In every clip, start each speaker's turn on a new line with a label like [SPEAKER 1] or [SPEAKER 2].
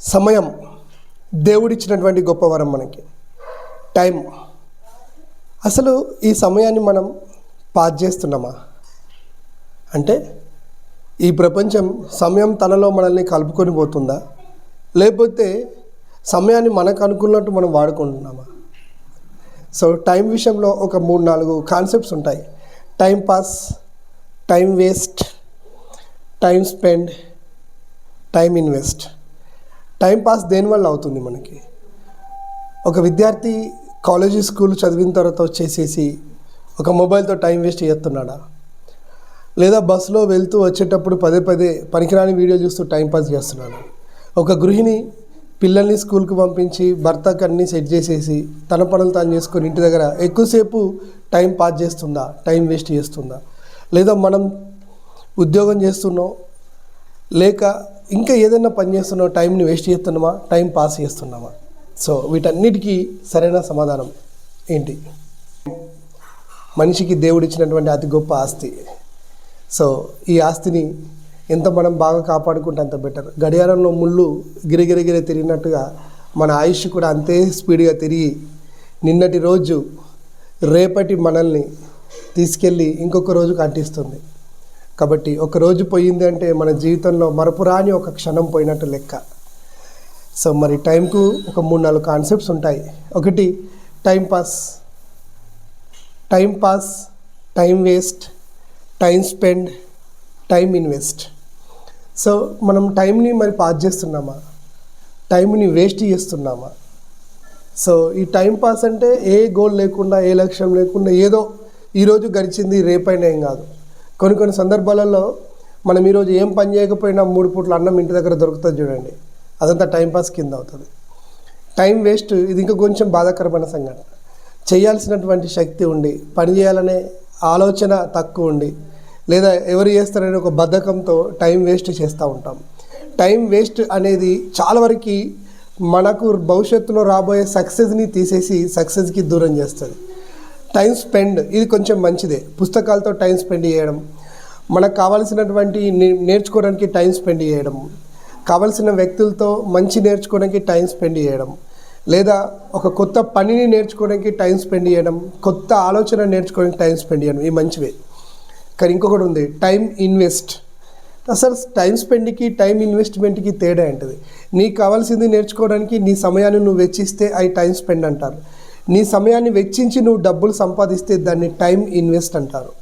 [SPEAKER 1] సమయం దేవుడిచ్చినటువంటి గొప్ప వరం మనకి. టైం అసలు ఈ సమయాన్ని మనం పాస్ చేస్తున్నామా? అంటే ఈ ప్రపంచం సమయం తనలో మనల్ని కలుపుకొని పోతుందా? లేకపోతే సమయాన్ని మనకు అనుకున్నట్టు మనం వాడుకుంటున్నామా? సో టైం విషయంలో ఒక మూడు నాలుగు కాన్సెప్ట్స్ ఉంటాయి. Time pass time waste time spend time invest time pass దేనివల్ల అవుతుంది మనకి? ఒక విద్యార్థి కాలేజీ స్కూల్ చదివిన తర్వాత వచ్చేసేసి ఒక మొబైల్తో టైం వేస్ట్ చేస్తున్నాడా? లేదా బస్సులో వెళ్తూ వచ్చేటప్పుడు పదే పదే పనికిరాని వీడియో చూస్తూ టైం పాస్ చేస్తున్నాడు? ఒక గృహిణి పిల్లల్ని స్కూల్కి పంపించి భర్తకు అన్నీ సెట్ చేసేసి తన పనులు తాను చేసుకొని ఇంటి దగ్గర ఎక్కువసేపు టైం పాస్ చేస్తుందా? టైం వేస్ట్ చేస్తుందా? లేదా మనం ఉద్యోగం చేస్తున్నాం లేక ఇంకా ఏదైనా పని చేస్తున్నావు? టైంని వేస్ట్ చేస్తున్నామా టైం పాస్ చేస్తున్నామా సో వీటన్నిటికీ సరైన సమాధానం ఏంటి? మనిషికి దేవుడిచ్చినటువంటి అతి గొప్ప ఆస్తి. సో ఈ ఆస్తిని ఎంత మనం బాగా కాపాడుకుంటే అంత బెటర్. గడియారంలో ముళ్ళు గిరిగిరిగిరి తిరిగినట్టుగా మన ఆయుష్ కూడా అంతే స్పీడ్గా తిరిగి నిన్నటి రోజు రేపటి మనల్ని తీసుకెళ్ళి ఇంకొక రోజుకు అంటిస్తుంది. కాబట్టి ఒక రోజు పోయింది అంటే మన జీవితంలో మరపురాని ఒక క్షణం పోయినట్టు లెక్క. సో మరి టైంకు ఒక మూడు నాలుగు కాన్సెప్ట్స్ ఉంటాయి. ఒకటి time pass. Time pass time waste time spend time invest. So మనం టైంని మరి పాస్ చేస్తున్నామా? టైంని వేస్ట్ చేస్తున్నామా? సో ఈ టైం పాస్ అంటే ఏ గోల్ లేకుండా ఏ లక్ష్యం లేకుండా ఏదో ఈరోజు గడిచింది రేపైనా ఏం కాదు. కొన్ని కొన్ని సందర్భాలలో మనం ఈరోజు ఏం పని చేయకపోయినా మూడు పూట్ల అన్నం ఇంటి దగ్గర దొరుకుతుంది చూడండి. అదంతా టైంపాస్ కింద అవుతుంది. టైం వేస్ట్ ఇది ఇంకా కొంచెం బాధాకరమైన సంఘటన. చేయాల్సినటువంటి శక్తి ఉండి పని చేయాలనే ఆలోచన తక్కువ ఉండి లేదా ఎవరు చేస్తారనే ఒక బద్ధకంతో టైం వేస్ట్ చేస్తూ ఉంటాం. టైం వేస్ట్ అనేది చాలా వరకు మనకు భవిష్యత్తులో రాబోయే సక్సెస్ని తీసేసి సక్సెస్కి దూరం చేస్తుంది. టైం స్పెండ్ ఇది కొంచెం మంచిదే. పుస్తకాలతో టైం స్పెండ్ చేయడం మనకు కావాల్సినటువంటి నే- నేర్చుకోవడానికి టైం స్పెండ్ చేయడం కావలసిన వ్యక్తులతో మంచి నేర్చుకోవడానికి టైం స్పెండ్ చేయడం లేదా ఒక కొత్త పనిని నేర్చుకోవడానికి టైం స్పెండ్ చేయడం కొత్త ఆలోచన నేర్చుకోవడానికి టైం స్పెండ్ చేయడం ఇవి మంచివే. కానీ ఇంకొకటి ఉంది టైం ఇన్వెస్ట్. అసలు టైం స్పెండ్కి టైం ఇన్వెస్ట్మెంట్కి తేడా ఏంటిది? నీకు కావాల్సింది నేర్చుకోవడానికి నీ సమయాన్ని నువ్వు వెచ్చిస్తే అవి టైం స్పెండ్ అంటారు. నీ సమయాన్ని వెచ్చించి నువ్వు డబ్బులు సంపాదిస్తే దాన్ని టైం ఇన్వెస్ట్ అంటారు.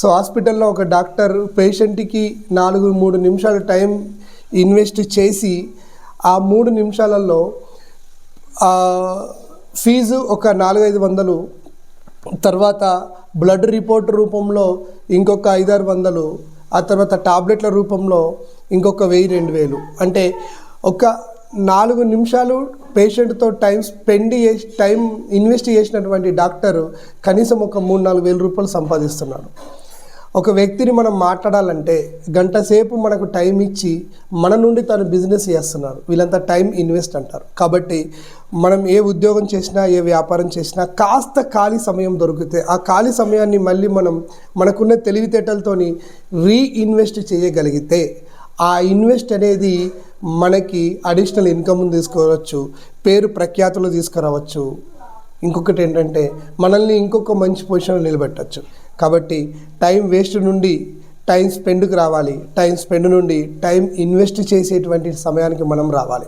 [SPEAKER 1] సో హాస్పిటల్లో ఒక డాక్టర్ పేషెంట్కి నాలుగు మూడు నిమిషాలు టైం ఇన్వెస్ట్ చేసి ఆ మూడు నిమిషాలలో ఫీజు ఒక నాలుగైదు వందలు తర్వాత బ్లడ్ రిపోర్ట్ రూపంలో ఇంకొక ఐదారు వందలు ఆ తర్వాత టాబ్లెట్ల రూపంలో ఇంకొక వెయ్యి రెండు వేలు. అంటే ఒక నాలుగు నిమిషాలు పేషెంట్తో టైం స్పెండ్ చేసి టైం ఇన్వెస్ట్ చేసినటువంటి డాక్టర్ కనీసం ఒక మూడు నాలుగు వేల రూపాయలు సంపాదిస్తున్నాడు. ఒక వ్యక్తిని మనం మాట్లాడాలంటే గంట సేపు మనకు టైం ఇచ్చి మన నుండి తను బిజినెస్ చేస్తున్నారు వీళ్ళంతా టైం ఇన్వెస్ట్ అంటారు. కాబట్టి మనం ఏ ఉద్యోగం చేసినా ఏ వ్యాపారం చేసినా కాస్త ఖాళీ సమయం దొరికితే ఆ ఖాళీ సమయాన్ని మళ్ళీ మనం మనకున్న తెలివితేటలతోని రీఇన్వెస్ట్ చేయగలిగితే ఆ ఇన్వెస్ట్ అనేది మనకి అడిషనల్ ఇన్కమ్ తీసుకోవచ్చు పేరు ప్రఖ్యాతులు తీసుకురావచ్చు. ఇంకొకటి ఏంటంటే మనల్ని ఇంకొక మంచి పొజిషన్లో నిలబెట్టచ్చు. కాబట్టి టైం వేస్ట్ నుండి టైం స్పెండ్కి రావాలి. టైం స్పెండ్ నుండి టైం ఇన్వెస్ట్ చేసేటువంటి సమయానికి మనం రావాలి.